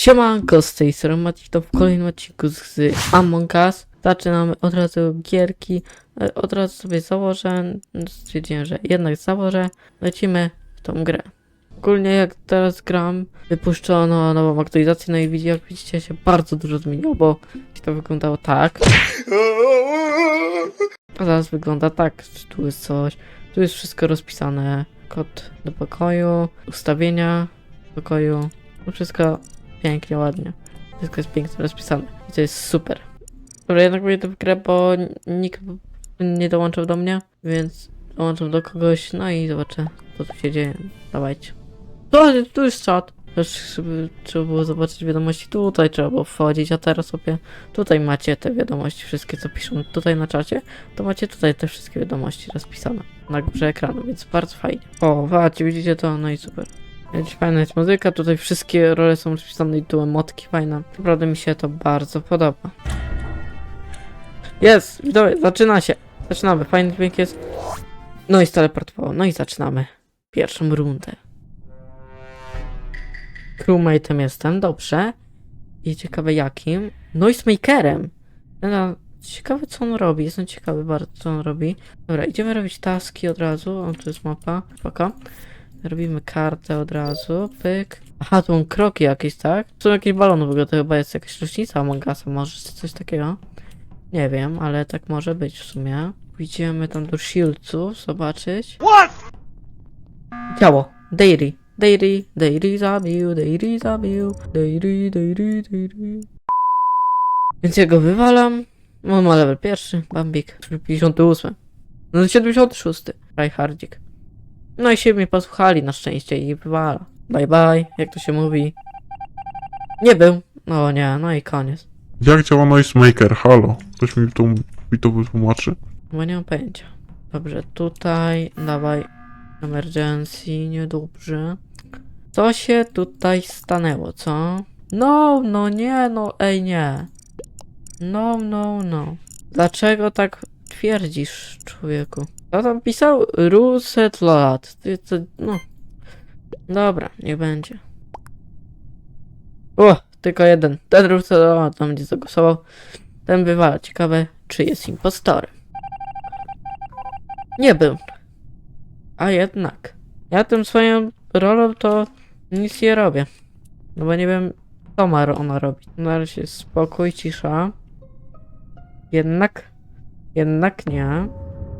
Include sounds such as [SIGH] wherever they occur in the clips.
Siemanko, z tej strony to w kolejnym odcinku z Among Us. Zaczynamy od razu gierki, e, od razu sobie założę, stwierdziłem, że jednak założę, lecimy w tą grę. Ogólnie jak teraz gram, wypuszczono nową aktualizację, no i jak widzicie się bardzo dużo zmieniło, bo to wyglądało tak, a teraz wygląda tak, tu jest coś, tu jest wszystko rozpisane, kod do pokoju, ustawienia pokoju, no wszystko pięknie, ładnie. Wszystko jest pięknie rozpisane. I to jest super. Dobra, jednak mówię w grę, bo nikt nie dołączył do mnie, więc dołączam do kogoś, no i zobaczę, co tu się dzieje. Dawajcie. To, tu jest czat. Żeby, trzeba było zobaczyć wiadomości tutaj, trzeba było wchodzić, a teraz sobie tutaj macie te wiadomości, wszystkie co piszą tutaj na czacie, to macie tutaj te wszystkie wiadomości rozpisane na górze ekranu, więc bardzo fajnie. O, patrzcie, widzicie to? No i super. Jest fajna jest muzyka, tutaj wszystkie role są rozpisane i tu emotki fajne. Naprawdę mi się to bardzo podoba. Jest! Widzowie, zaczyna się! Zaczynamy, fajny dźwięk jest. No i steleportowało, no i zaczynamy. Pierwszą rundę. Crewmate'em jestem, dobrze. I ciekawe jakim. Noisemakerem. No, ciekawe co on robi, jestem ciekawy bardzo co on robi. Dobra, idziemy robić taski od razu. O, tu jest mapa, spoko. Robimy kartę od razu, pyk. Aha, tu mam kroki jakieś, tak? Są jakieś balony w ogóle, to chyba jest jakaś rocznica Among Usa, może coś takiego? Nie wiem, ale tak może być w sumie. Idziemy tam do Shieldsów zobaczyć. What? Ciało. Dairy. Dairy, Dairy zabił, Dairy zabił, Dairy, Dairy, Dairy. Więc ja go wywalam. No ma level pierwszy, Bambik. 58. No 76. Tryhardzik. No i się mnie posłuchali na szczęście i wywala. Bye bye, jak to się mówi. Nie był. No nie, no i koniec. Jak działa Noisemaker? Halo? Ktoś mi to, mi to wytłumaczy? Bo nie mam pojęcia. Dobrze, tutaj dawaj emergency, niedobrze. Co się tutaj stanęło, co? No, no nie, no ej nie. No, no, no. Dlaczego tak twierdzisz, człowieku? Kto tam pisał? Ruset lat. Ty no. Dobra, niech będzie. O, tylko jeden. Ten Ruset lat tam będzie zagłosował. Ten wywala. Ciekawe, czy jest impostorem. Nie był. A jednak. Ja tym swoją rolą to nic nie robię. No bo nie wiem, co ma ona robić. Na razie jest spokój, cisza. Jednak. Jednak nie.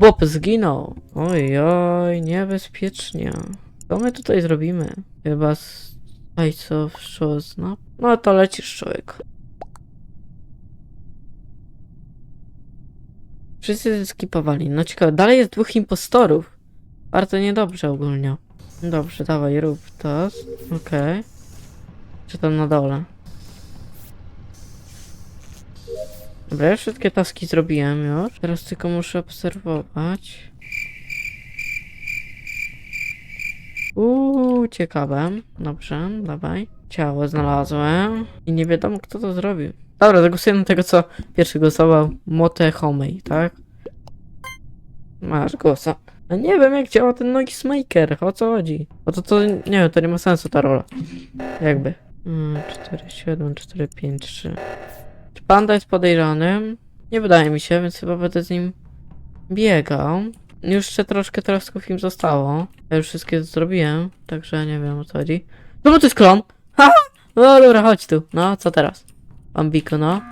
Bob zginął. Oj, oj, niebezpiecznie. Co my tutaj zrobimy? Chyba z... Aj, co wszczozna? No to lecisz, człowiek. Wszyscy skipowali. No ciekawe, dalej jest dwóch impostorów. Bardzo niedobrze ogólnie. Dobrze, dawaj, rób to. Okej. Czy tam na dole? Dobra, ja wszystkie taski zrobiłem już. Teraz tylko muszę obserwować. Uuu, ciekawe. Dobrze, dawaj. Ciało znalazłem. I nie wiadomo, kto to zrobił. Dobra, zagłosuję na tego, co pierwszy głosował. Mote Homey, tak? Masz głosa. No nie wiem, jak działa ten Noisemaker. O co chodzi? O to, to nie wiem, to nie ma sensu ta rola. Jakby. Mm, 4, 7, 4, 5, 3. Panda jest podejrzanym? Nie wydaje mi się, więc chyba będę z nim biegał. Już jeszcze troszkę trosków im zostało. Ja już wszystkie zrobiłem, także nie wiem o co chodzi. No bo to jest klon! Ha! No dobra, chodź tu. No, co teraz? Bambiko, no.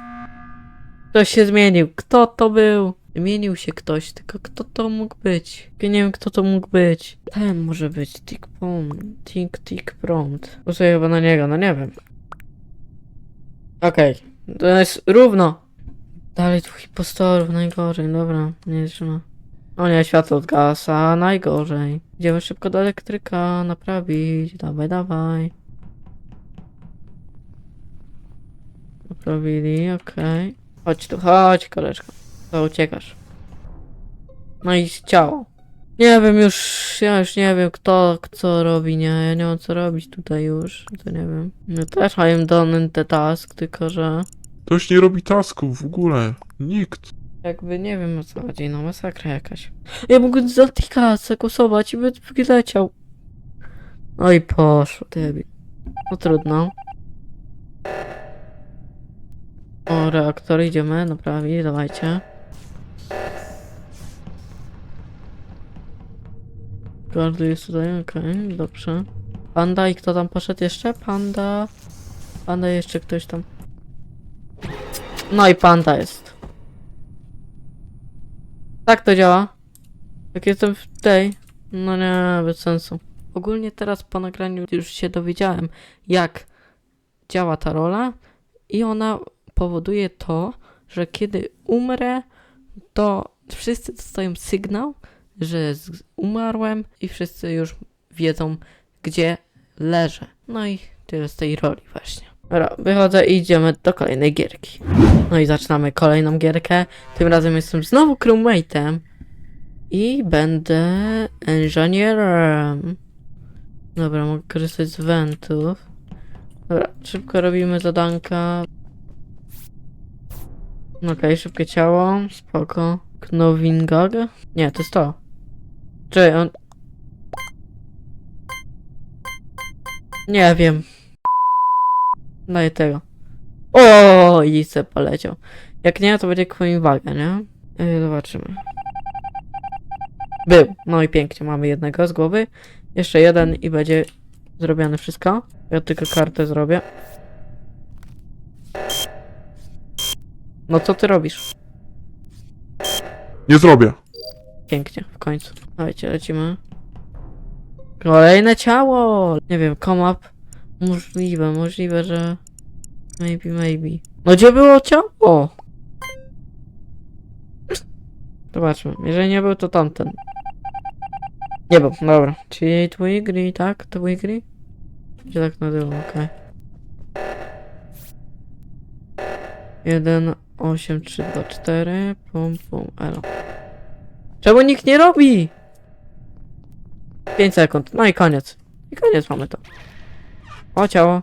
Ktoś się zmienił. Kto to był? Zmienił się ktoś, tylko kto to mógł być? Ja nie wiem, kto to mógł być. Ten może być. Tick Prompt. Tick, tick prompt. Głosuję chyba na niego, no nie wiem. Okej. To jest równo. Dalej dwóch impostorów, najgorzej, dobra, nie no. O nie, światło zgasa, najgorzej. Idziemy szybko do elektryka, naprawić, dawaj, dawaj. Naprawili, okej. Chodź tu, chodź, koleżko. To uciekasz. No i ciało. Nie wiem już, ja już nie wiem kto, co robi, nie, ja nie mam co robić tutaj już, to nie wiem. No też I'm done the task, tylko że Ktoś nie robi tasków w ogóle. Nikt. jakby nie wiem o co chodzi, no masakra jakaś. Ja mógłbym za tika zagłosować i by wyleciał. No i poszło. No trudno. No, reaktor idziemy naprawić, dawajcie. Gardy jest tutaj, okej, dobrze. Panda i kto tam poszedł jeszcze? Panda. Panda jeszcze ktoś tam. No i panda jest. Tak to działa. Jak jestem w tej. No nie, bez sensu. Ogólnie teraz po nagraniu już się dowiedziałem, jak działa ta rola i ona powoduje to, że kiedy umrę, to wszyscy dostają sygnał, że umarłem i wszyscy już wiedzą, gdzie leżę. No i tyle z tej roli właśnie. Dobra, wychodzę i idziemy do kolejnej gierki. No i zaczynamy kolejną gierkę. Tym razem jestem znowu crewmate'em i będę inżynierem. Dobra, mogę korzystać z wentów. Dobra, szybko robimy zadanka. Okej, szybkie ciało, spoko. Knowingag? Nie, to jest to. Czy on... Nie wiem. Daję tego. O, i se poleciał. Jak nie, to będzie Knowingaga, nie? Yy, zobaczymy. Był. No i pięknie, mamy jednego z głowy. Jeszcze jeden i będzie zrobione wszystko. Ja tylko kartę zrobię. No co ty robisz? Nie zrobię. Pięknie, w końcu. Dawajcie, lecimy. Kolejne ciało! Nie wiem, come up. Możliwe, możliwe, że... Maybe, maybe. No gdzie było ciało? Zobaczmy. Jeżeli nie był, to tamten. Nie był, dobra. Czyli Twigry, tak? Twigry? Gdzie tak nazywa, okej. Jeden, osiem, trzy, dwa, cztery. Pum, pum, elo. Czemu nikt nie robi? 5 sekund. No i koniec. I koniec mamy to. O, ciało.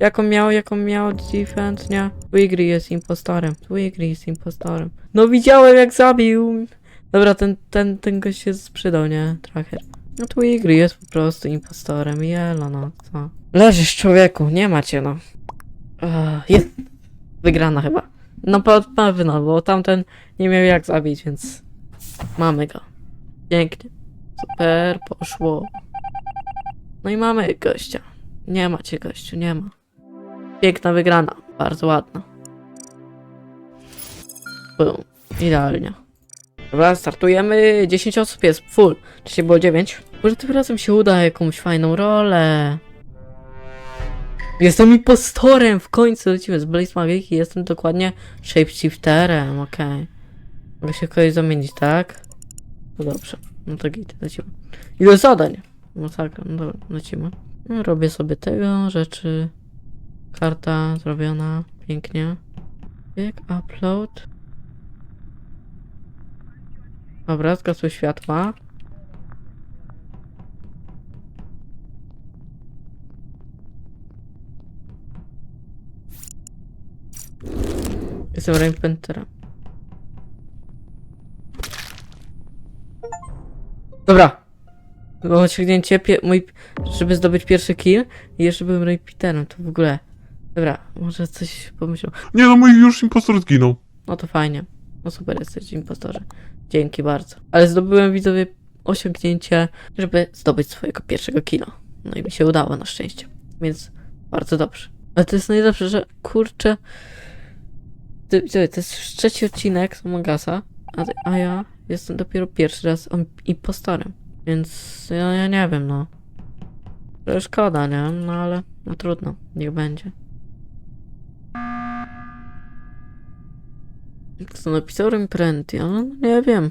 Jaką miał, jaką miał defense, nie? Twigry jest impostorem. Twigry jest impostorem. No widziałem jak zabił. Dobra, ten, ten, ten gość się sprzedał, nie? Tracker. No Twigry jest po prostu impostorem. Jelo, no co? Leżysz człowieku, nie macie, no. Jest. Wygrana chyba. No, pewno, bo tamten nie miał jak zabić, więc mamy go. Pięknie. Super, poszło. No i mamy gościa. Nie macie gościu, nie ma. Piękna wygrana, bardzo ładna. Boom. Idealnie. Dobra, startujemy. 10 osób jest full. Czy było 9? Może tym razem się uda jakąś fajną rolę. Jestem impostorem! W końcu lecimy z Blaze jestem dokładnie shapeshifterem, okej. Mogę się kogoś zamienić, tak? No dobrze, no to git, lecimy. Ile zadań? No tak, no dobra, lecimy. No, robię sobie tego, rzeczy. Karta zrobiona, pięknie. Jak upload. Dobra, zgasły światła. Jestem Rainpenterem. Dobra. Było osiągnięcie, pie- mój, żeby zdobyć pierwszy kill i jeszcze byłem Rainpenterem, to w ogóle. Dobra, może coś pomyślał. Nie no, mój już impostor zginął. No to fajnie. No super jesteś impostorze. Dzięki bardzo. Ale zdobyłem widzowie osiągnięcie, żeby zdobyć swojego pierwszego killa. No i mi się udało na szczęście. Więc bardzo dobrze. Ale to jest najlepsze, że kurczę. Ty, widzowie, to jest już trzeci odcinek z Among-Usa, a, a ja jestem dopiero pierwszy raz im- impostorem. Więc ja, ja nie wiem, no. Szkoda, nie? No ale no trudno, niech będzie. Co napisał Remprenti? No, nie wiem.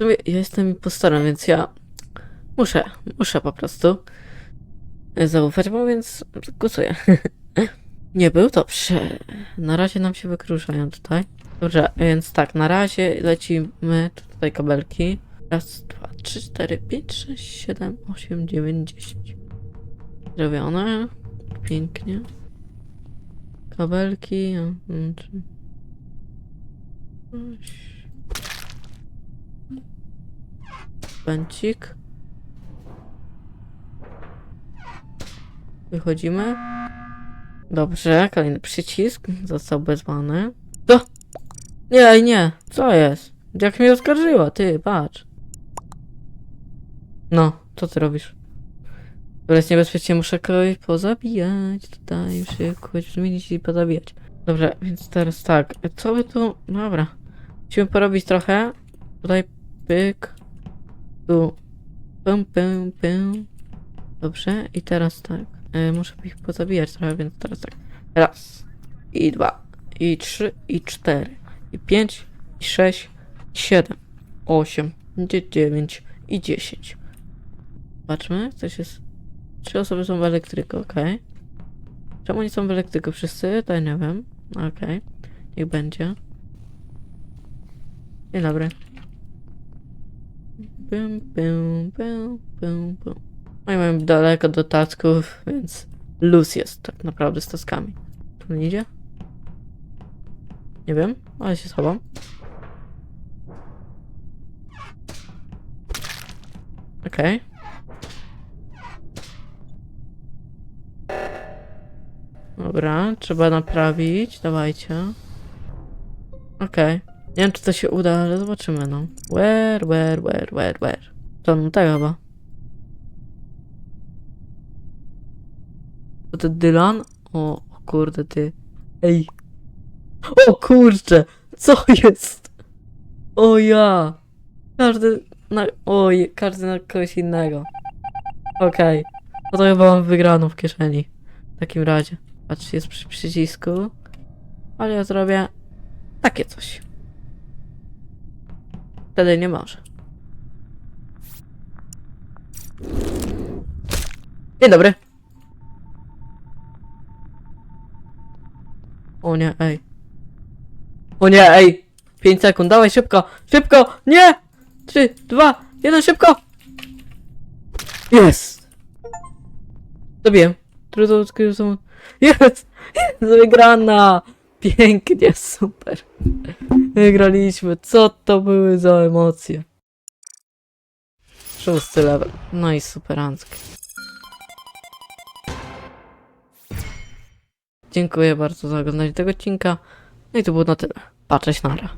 Ja jestem impostorem, więc ja muszę, muszę po prostu zaufać mu, więc głosuję. [LAUGHS] nie był dobrze. Na razie nam się wykruszają tutaj. Dobrze, więc tak, na razie lecimy tutaj kabelki. Raz, dwa, trzy, cztery, pięć, sześć, siedem, osiem, dziewięć, dziesięć. Zrobione. Pięknie. Kabelki. mm, Pęcik. Wychodzimy. Dobrze, kolejny przycisk został wezwany. Co? Nie, nie. Co jest? Jak mnie oskarżyła, ty, patrz. No, co ty robisz? Dobra, jest niebezpiecznie, muszę kogoś pozabijać. Tutaj szybko zmienić i pozabijać. Dobra, więc teraz tak. Co by tu... Dobra. Musimy porobić trochę. Tutaj pyk. Tu. Pum, pum, pum. Dobrze, i teraz tak. E, muszę ich pozabijać trochę, więc teraz tak. Raz. I dwa. I trzy. I cztery. I pięć. I sześć. I siedem. Osiem. dzie- Dziewięć. I dziesięć. Patrzmy, coś jest. Trzy osoby są w elektryku, okej. Czemu oni są w elektryku wszyscy? To ja nie wiem. Okej. Niech będzie. Dzień dobry. Pum, pum, pum, pum, pum. No i mamy daleko do tasków, więc luz jest tak naprawdę z taskami. Tu nie idzie? Nie wiem, ale się schowam. Okej. Dobra, trzeba naprawić, dawajcie. Okej. Nie wiem, czy to się uda, ale zobaczymy, no. Where, where, where, where, where? To no tego chyba. To Dylan? O, o kurde, ty. Ej. O kurczę! Co jest? O ja! Każdy na... Oj, każdy na kogoś innego. Okej. No to chyba mam wygraną w kieszeni. W takim razie. Patrz, jest przy przycisku. Ale ja zrobię takie coś. Wtedy nie może. Dzień dobry. O nie, ej. O nie, ej. 5 sekund, dawaj szybko, szybko, nie! 3, 2, 1, szybko! Jest! Dobiłem. Trudno odkryć są... Jest! [LAUGHS] Wygrana! Pięknie, super. Wygraliśmy. Co to były za emocje? Szósty level. No i superancko. Dziękuję bardzo za oglądanie tego odcinka. No i to było na tyle. Patrzeć nara.